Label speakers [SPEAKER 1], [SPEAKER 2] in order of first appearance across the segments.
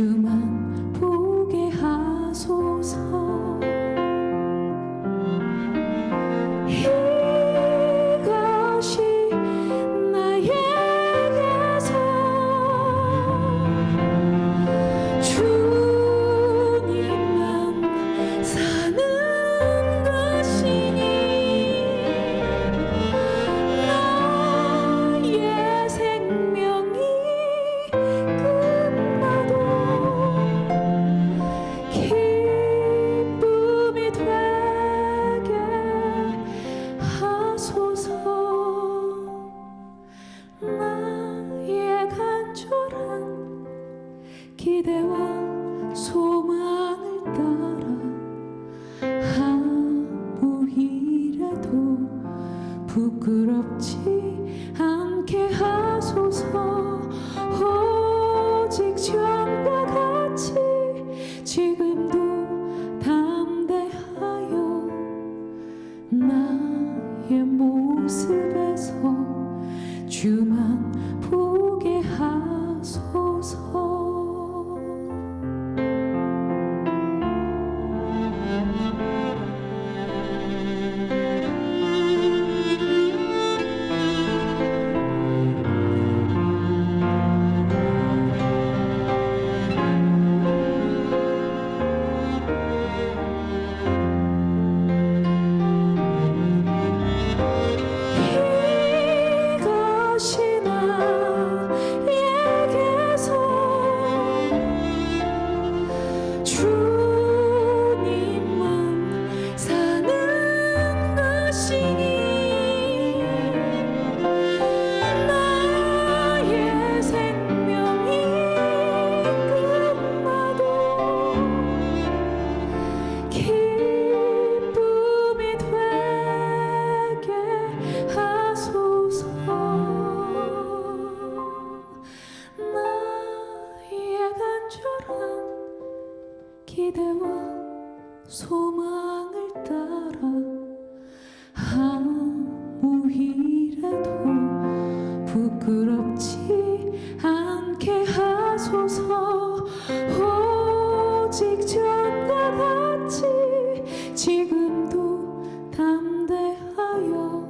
[SPEAKER 1] Truman. では。 기대와 소망을 따라 아무 일에도 부끄럽지 않게 하소서. 오직 전과 같이 지금도 담대하여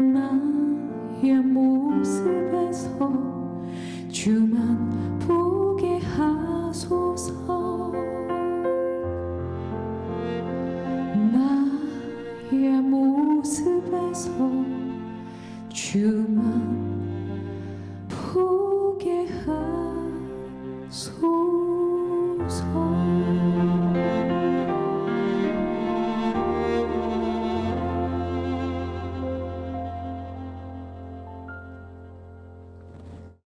[SPEAKER 1] 나의 모습에서 주만 too much.